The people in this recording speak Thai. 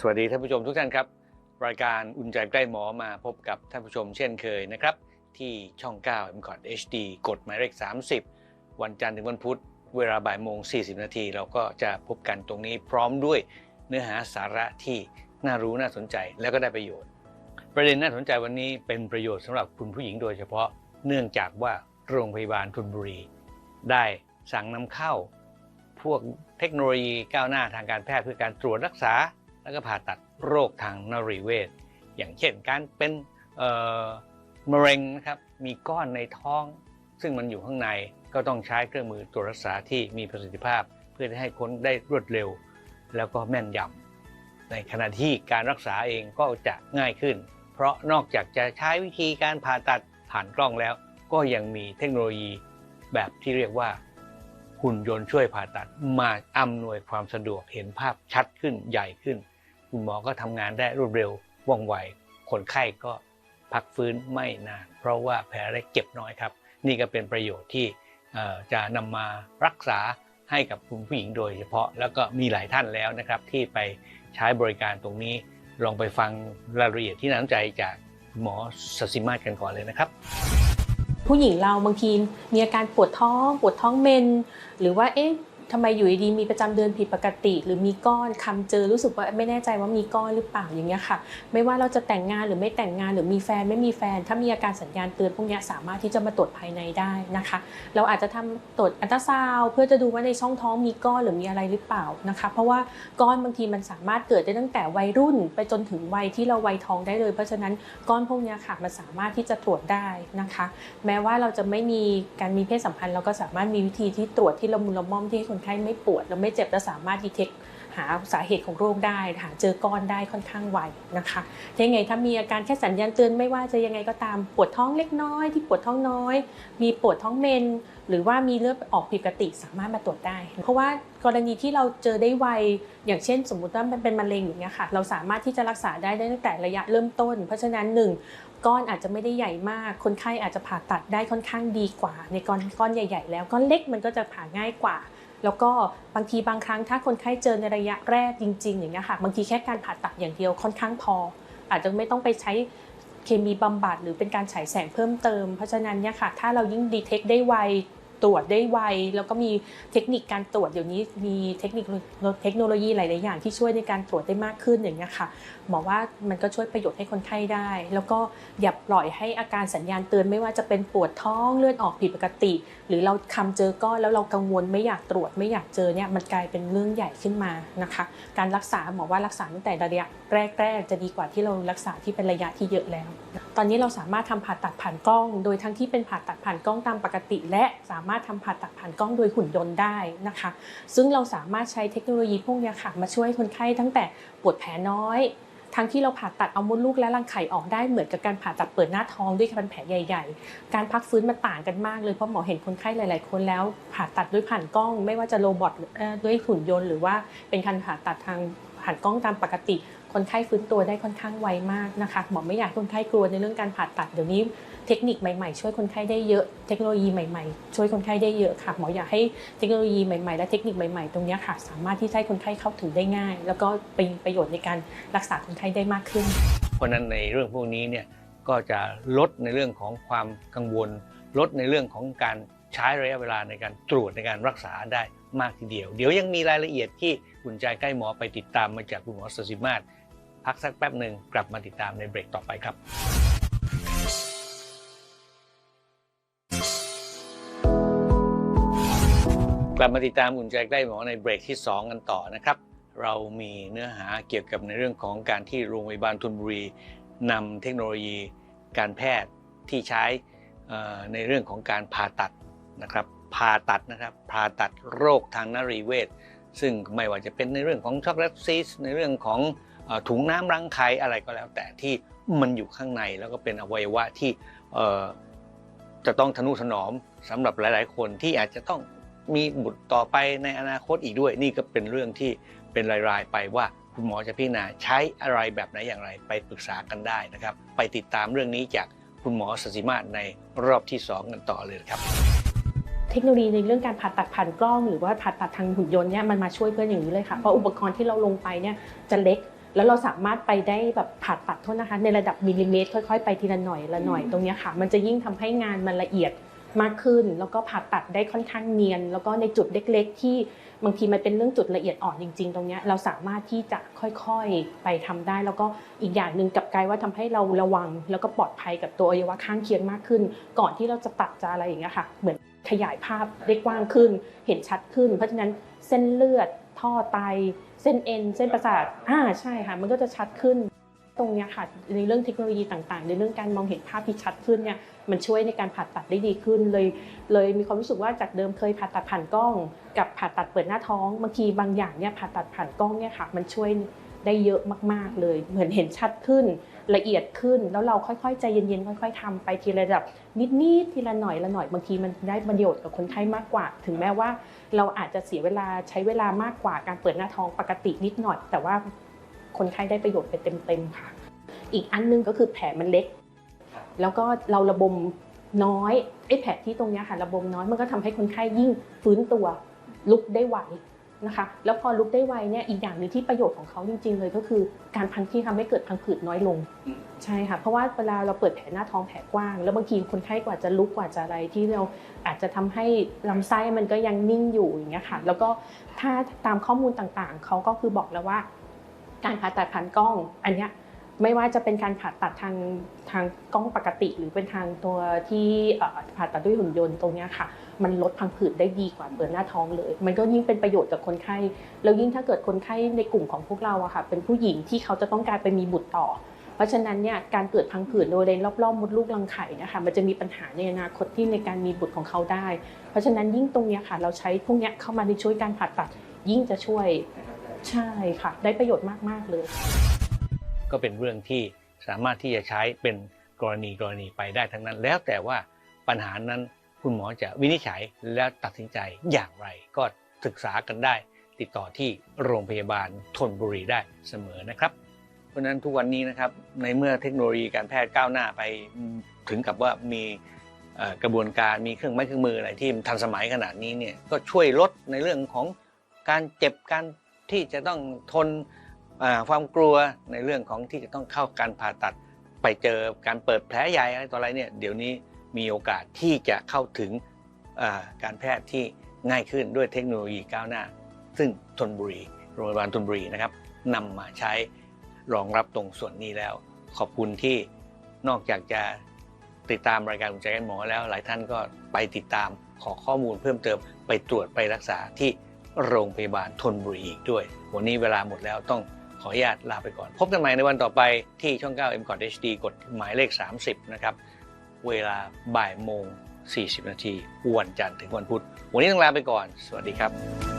สวัสดีท่านผู้ชมทุกท่านครับ รายการอุ่นใจใกล้หมอมาพบกับท่านผู้ชมเช่นเคยนะครับ ที่ช่อง 9 m c o t HD กดหมายเลข 30 วันจันทร์ถึงวันพุธ เวลาบ่ายโมง 40 นาที เราก็จะพบกันตรงนี้พร้อมด้วยเนื้อหาสาระที่น่ารู้น่าสนใจและก็ได้ประโยชน์ ประเด็นน่าสนใจวันนี้เป็นประโยชน์สำหรับคุณผู้หญิงโดยเฉพาะเนื่องจากว่าโรงพยาบาลทุนบุรี ได้สั่งนำเข้า พวกเทคโนโลยีก้าวหน้าทางการแพทย์เพื่อการตรวจรักษา แล้วก็ผ่าตัดโรคทางนรีเวชอย่างเช่นการเป็นเมะเร็งนะครับมีก้อนในท้อง ซึ่งมันอยู่ข้างในก็ต้องใช้เครื่องมือตรวจรักษาที่มีประสิทธิภาพ เพื่อให้ค้นได้รวดเร็ว แล้วก็แม่นยำในขณะที่การรักษาเองก็จะง่ายขึ้น เพราะนอกจากจะใช้วิธีการผ่าตัดผ่านกล้องแล้ว ก็ยังมีเทคโนโลยีแบบที่เรียกว่าหุ่นยนต์ช่วยผ่าตัดมาอำนวยความสะดวกเห็นภาพชัดขึ้นใหญ่ขึ้น คุณหมอก็ทำงานได้รวดเร็วว่องไว คนไข้ก็พักฟื้นไม่นาน เพราะว่าแผลเล็กเจ็บน้อยครับ นี่ก็เป็นประโยชน์ที่จะนำมารักษาให้กับคุณผู้หญิงโดยเฉพาะ แล้วก็มีหลายท่านแล้วนะครับ ที่ไปใช้บริการตรงนี้ ลองไปฟังรายละเอียดที่น่าสนใจจากหมอสสิมาศกันก่อนเลยนะครับ ผู้หญิงเราบางทีมีอาการปวดท้อง ปวดท้องเมน หรือว่าเอ๊ะ ทำไมอยู่ดีมีประจำเดือนผิดปกติ หรือมีก้อนคำเจอรู้สึกว่าไม่แน่ใจว่ามีก้อนหรือเปล่าอย่างเงี้ยค่ะ ไม่ว่าเราจะแต่งงานหรือไม่แต่งงานหรือมีแฟนไม่มีแฟน ถ้ามีอาการสัญญาณเตือนพวกนี้สามารถที่จะมาตรวจภายในได้นะคะ เราอาจจะทำตรวจอัลตราซาวด์เพื่อจะดูว่าในช่องท้องมีก้อนหรือมีอะไรหรือเปล่านะคะ เพราะว่าก้อนบางทีมันสามารถเกิดได้ตั้งแต่วัยรุ่น ไปจนถึงวัยที่เราวัยทองได้เลย เพราะฉะนั้นก้อนพวกนี้ค่ะมันสามารถที่จะตรวจได้นะคะ แม้ว่าเราจะไม่มีการมีเพศสัมพันธ์เราก็สามารถมีวิธีที่ตรวจที่ละมุนละม่อมที่ให้คนไข้ไม่ปวดและไม่เจ็บและสามารถดีเทคหาสาเหตุของโรคได้หาเจอก้อนได้ค่อนข้างไวนะคะยังไงถ้ามีอาการแค่สัญญาณเตือนไม่ว่าจะยังไงก็ตามปวดท้องเล็กน้อย ที่ปวดท้องน้อย มีปวดท้องเมน หรือว่ามีเลือดออกผิดปกติสามารถมาตรวจได้ เพราะว่ากรณีที่เราเจอได้ไวอย่างเช่น สมมุติว่ามันเป็นมะเร็งอย่างเงี้ยค่ะเราสามารถที่จะรักษาได้ตั้งแต่ระยะเริ่มต้น เพราะฉะนั้นหนึ่งก้อนอาจจะไม่ได้ใหญ่มาก คนไข้อาจจะผ่าตัดได้ค่อนข้างดีกว่า ในก้อนก้อนใหญ่ ๆ แล้วก้อนเล็กมันก็จะผ่าง่ายกว่า แล้วก็บางทีบางครั้งถ้าคนไข้เจอในระยะแรกจริง ๆ อย่างเงี้ยค่ะบางทีแค่การผ่าตัดอย่างเดียวค่อนข้างพอ อาจจะไม่ต้องไปใช้เคมีบำบัดหรือเป็นการฉายแสงเพิ่มเติม เพราะฉะนั้นเนี่ยค่ะถ้าเรายิ่งดีเทคได้ไว ตรวจได้ไว แล้วก็มีเทคนิคการตรวจเดี๋ยวนี้มีเทคนิคเทคโนโลยีหลาย ๆ อย่างที่ช่วยในการตรวจได้มากขึ้นอย่างเงี้ยค่ะหมอว่ามันก็ช่วยประโยชน์ให้คนไข้ได้ แล้วก็อย่าปล่อยให้อาการสัญญาณเตือนไม่ว่าจะเป็นปวดท้องเลือดออกผิดปกติ หรือเราคำเจอก้อนแล้วเรากังวลไม่อยากตรวจไม่อยากเจอเนี่ยมันกลายเป็นเรื่องใหญ่ขึ้นมานะคะ การรักษาหมอว่ารักษาตั้งแต่ระยะแรก ๆ จะดีกว่าที่เรารักษาที่เป็นระยะที่เยอะแล้ว ตอนนี้เราสามารถทำผ่าตัดผ่านกล้อง โดยทั้งที่เป็นผ่าตัดผ่านกล้องตามปกติ และสามารถทำผ่าตัดผ่านกล้องโดยหุ่นยนต์ได้นะคะ ซึ่งเราสามารถใช้เทคโนโลยีพวกนี้ค่ะ มาช่วยคนไข้ตั้งแต่ปวดแผลน้อย ทั้งที่เราผ่าตัดเอามดลูกและรังไข่ออกได้เหมือนกับการผ่าตัดเปิดหน้าท้องด้วยการแผลใหญ่ ๆ การพักฟื้นมันต่างกันมากเลยเพราะหมอเห็นคนไข้หลาย ๆ คนแล้ว ผ่าตัดด้วยผ่านกล้อง ไม่ว่าจะโรบอทด้วยหุ่นยนต์ หรือว่าเป็นการผ่าตัดทางผ่านกล้องตามปกติ คนไข้ฟื้นตัวได้ค่อนข้างไวมากนะคะหมอไม่อยากคนไข้กลัวในเรื่องการผ่าตัดเดี๋ยวนี้เทคนิคใหม่ๆ ช่วยคนไข้ได้เยอะ เทคโนโลยีใหม่ๆ ช่วยคนไข้ได้เยอะค่ะหมออยากให้เทคโนโลยีใหม่ๆ และเทคนิคใหม่ๆ ตรงนี้ค่ะ สามารถที่จะให้คนไข้เข้าถึงได้ง่าย แล้วก็เป็นประโยชน์ในการรักษาคนไข้ได้มากขึ้น เพราะฉะนั้นในเรื่องพวกนี้เนี่ยก็จะลดในเรื่องของความกังวล ลดในเรื่องของการใช้ระยะเวลาในการตรวจในการรักษาได้มากทีเดียว เดี๋ยวยังมีรายละเอียดที่คุณใจใกล้หมอไปติดตามมาจากคุณหมอสสิมาศ พักสักแป๊บหนึ่งกลับมาติดตามในเบรกต่อไปครับกลับมาติดตามอุ่นใจใกล้หมอในเบรกที่ 2 กันต่อนะครับ เรามีเนื้อหาเกี่ยวกับในเรื่องของการที่โรงพยาบาลทุนบุรีนำเทคโนโลยีการแพทย์ที่ใช้ในเรื่องของการผ่าตัดนะครับผ่าตัดนะครับผ่าตัดโรคทางนรีเวชซึ่งไม่ว่าจะเป็นในเรื่องของช็อกโกแลตซีสในเรื่องของ ถุงน้ำรังไข่อะไรก็แล้ว แต่ที่มันอยู่ข้างในแล้วก็เป็นอวัยวะที่จะต้องทนุถนอมสำหรับหลาย ๆ คนที่อาจจะต้องมีบุตรต่อไปในอนาคตอีกด้วย นี่ก็เป็นเรื่องที่เป็นราย ๆ ไปว่าคุณหมอจะพิจารณาใช้อะไรแบบไหนอย่างไรไปปรึกษากันได้นะครับ ไปติดตามเรื่องนี้จากคุณหมอสสิมาศในรอบที่ 2 กันต่อเลยครับ เทคโนโลยีในเรื่องการผ่าตัดผ่านกล้อง หรือว่าผ่าตัดทางหุ่นยนต์เนี่ยมันมาช่วยเพื่อนอย่างนี้เลยค่ะเพราะอุปกรณ์ที่เราลงไปเนี่ยจะเล็ก แล้วเราสามารถไปได้แบบผ่าตัดโทษนะคะ ในระดับมิลลิเมตร ค่อยๆ ไปทีละหน่อยละหน่อยตรงเนี้ยค่ะ มันจะยิ่งทำให้งานมันละเอียดมากขึ้น แล้วก็ผ่าตัดได้ค่อนข้างเนียน แล้วก็ในจุดเล็ก ๆ ที่บางทีมันเป็นเรื่องจุดละเอียดอ่อนจริง ๆ ตรงเนี้ยเราสามารถที่จะค่อยๆไปทำได้ แล้วก็อีกอย่างหนึ่งกลับกลายว่าทำให้เราระวัง แล้วก็ปลอดภัยกับตัวอวัยวะข้างเคียงมากขึ้น ก่อนที่เราจะตัดจะอะไรอย่างเงี้ยค่ะ เหมือนขยายภาพได้กว้างขึ้น เห็นชัดขึ้น เพราะฉะนั้นเส้นเลือด ท่อไต เส้นเอ็น เส้นประสาทอ่าใช่ค่ะ มันก็จะชัดขึ้น ตรงเนี้ยค่ะ ในเรื่องเทคโนโลยีต่างๆ ในเรื่องการมองเห็นภาพที่ชัดขึ้นเนี่ย มันช่วยในการผ่าตัดได้ดีขึ้น เลย เลยมีความรู้สึกว่าจากเดิมเคยผ่าตัดผ่านกล้อง กับผ่าตัดเปิดหน้าท้อง บางทีบางอย่างเนี่ยผ่าตัดผ่านกล้องเนี่ยค่ะ มันช่วย ได้เยอะมาก ๆ เลย เหมือนเห็นชัดขึ้นละเอียดขึ้น แล้วเราค่อยๆใจเย็นๆค่อย ๆทำไปทีละระดับนิดๆทีละหน่อยละหน่อยบางทีมันได้ประโยชน์กับคนไข้มากกว่า ถึงแม้ว่า เราอาจจะเสียเวลาใช้เวลามากกว่าการเปิดหน้าท้องปกตินิดหน่อย แต่ว่าคนไข้ได้ประโยชน์ไปเต็มๆค่ะ อีกอันหนึงก็คือแผลมันเล็ก แล้วก็เราระบมน้อยไอ้แผลที่ตรงเนี้ยค่ะระบมน้อยมันก็ทำให้คนไข้ยิ่งฟื้นตัวลุกได้ไว นะคะแล้วพอลุกได้ไวเนี่ยอีกอย่างหนึ่งที่ประโยชน์ของเขาจริง ๆ เลยก็คือการพังที่ทำให้เกิดพังผืดน้อยลงอืมใช่ค่ะเพราะว่าเวลาเราเปิดแผลหน้าท้องแผลกว้าง แล้วบางทีคนไข้กว่าจะลุกกว่าจะอะไรที่เราอาจจะทำให้ลำไส้มันก็ยังนิ่งอยู่อย่างเงี้ยค่ะแล้วก็ถ้าตามข้อมูลต่างๆเขาก็คือบอกแล้วว่า การผ่าตัดผ่านกล้องอันเนี้ย ไม่ว่าจะเป็นการผ่าตัดทางทางกล้องปกติ หรือเป็นทางตัวที่ผ่าตัดด้วยหุ่นยนต์ตรงนี้ค่ะ มันลดพังผืดได้ดีกว่าเปิดหน้าท้องเลย มันก็ยิ่งเป็นประโยชน์กับคนไข้แล้วยิ่งถ้าเกิดคนไข้ในกลุ่มของพวกเราอะค่ะ เป็นผู้หญิงที่เขาจะต้องการไปมีบุตรต่อ เพราะฉะนั้นเนี่ยการเกิดพังผืดโดยเลนรอบๆมดลูกรังไข่นะคะมันจะมีปัญหาในอนาคตที่ในการมีบุตรของเขาได้ เพราะฉะนั้นยิ่งตรงนี้ค่ะ เราใช้พวกนี้เข้ามาในช่วยการผ่าตัดยิ่งจะช่วยใช่ค่ะ ได้ประโยชน์มากๆเลย ก็เป็นเรื่องที่สามารถที่จะใช้เป็นกรณีกรณีไปได้ทั้งนั้น แล้วแต่ว่าปัญหานั้นคุณหมอจะวินิจฉัยและตัดสินใจอย่างไร ก็ศึกษากันได้ ติดต่อที่โรงพยาบาลทนบุรีได้เสมอนะครับ เพราะฉะนั้นทุกวันนี้นะครับในเมื่อเทคโนโลยีการแพทย์ก้าวหน้าไปถึงกับว่ามีกระบวนการมีเครื่องไม้เครื่องมืออะไรที่ทันสมัยขนาดนี้เนี่ยก็ช่วยลดในเรื่องของการเจ็บการที่จะต้องทน ความกลัวในเรื่องของที่จะต้องเข้าการผ่าตัด ไปเจอการเปิดแผลใหญ่อะไรต่ออะไรเนี่ยเดี๋ยวนี้มีโอกาสที่จะเข้าถึงการแพทย์ที่ง่ายขึ้นด้วยเทคโนโลยีก้าวหน้า ซึ่งธนบุรีโรงพยาบาลธนบุรีนะครับนำมาใช้รองรับตรงส่วนนี้แล้ว ขอบคุณที่นอกจากจะติดตามรายการอุ่นใจกันหมอแล้ว หลายท่านก็ไปติดตามขอข้อมูลเพิ่มเติมไปตรวจไปรักษาที่โรงพยาบาลธนบุรีอีกด้วย วันนี้เวลาหมดแล้วต้อง ขออนุญาตลาไปก่อน พบกันใหม่ในวันต่อไปที่ช่อง 9 m c o t HD กดหมายเลข 30 นะครับ เวลาบ่ายโมง 40 นาทีวันจันทร์ถึงวันพุธ วันนี้ต้องลาไปก่อน สวัสดีครับ